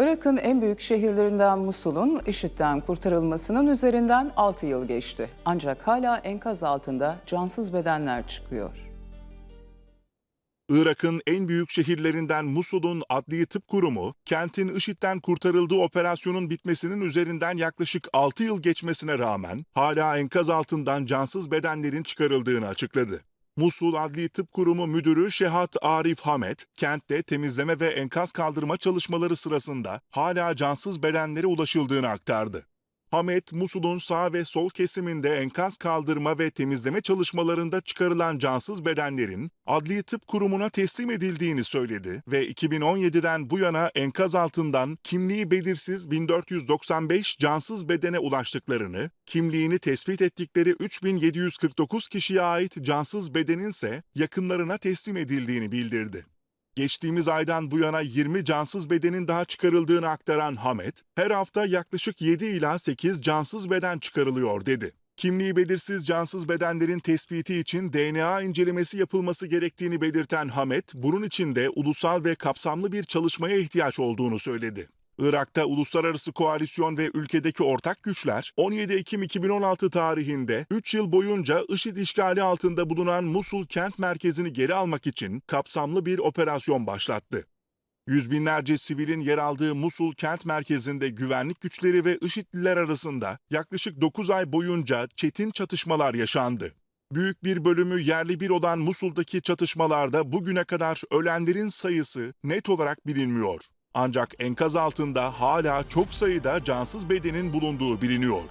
Irak'ın en büyük şehirlerinden Musul'un IŞİD'den kurtarılmasının üzerinden 6 yıl geçti. Ancak hala enkaz altında cansız bedenler çıkıyor. Irak'ın en büyük şehirlerinden Musul'un Adli Tıp Kurumu, kentin IŞİD'den kurtarıldığı operasyonun bitmesinin üzerinden yaklaşık 6 yıl geçmesine rağmen hala enkaz altından cansız bedenlerin çıkarıldığını açıkladı. Musul Adli Tıp Kurumu Müdürü Şehat Arif Hamet, kentte temizleme ve enkaz kaldırma çalışmaları sırasında hala cansız bedenlere ulaşıldığını aktardı. Hamet, Musul'un sağ ve sol kesiminde enkaz kaldırma ve temizleme çalışmalarında çıkarılan cansız bedenlerin Adli Tıp Kurumu'na teslim edildiğini söyledi ve 2017'den bu yana enkaz altından kimliği belirsiz 1495 cansız bedene ulaştıklarını, kimliğini tespit ettikleri 3749 kişiye ait cansız bedenin ise yakınlarına teslim edildiğini bildirdi. Geçtiğimiz aydan bu yana 20 cansız bedenin daha çıkarıldığını aktaran Hamet, her hafta yaklaşık 7 ila 8 cansız beden çıkarılıyor dedi. Kimliği belirsiz cansız bedenlerin tespiti için DNA incelemesi yapılması gerektiğini belirten Hamet, bunun için de ulusal ve kapsamlı bir çalışmaya ihtiyaç olduğunu söyledi. Irak'ta uluslararası koalisyon ve ülkedeki ortak güçler 17 Ekim 2016 tarihinde 3 yıl boyunca IŞİD işgali altında bulunan Musul kent merkezini geri almak için kapsamlı bir operasyon başlattı. Yüz binlerce sivilin yer aldığı Musul kent merkezinde güvenlik güçleri ve IŞİD'liler arasında yaklaşık 9 ay boyunca çetin çatışmalar yaşandı. Büyük bir bölümü yerli bir olan Musul'daki çatışmalarda bugüne kadar ölenlerin sayısı net olarak bilinmiyor. Ancak enkaz altında hala çok sayıda cansız bedenin bulunduğu biliniyor.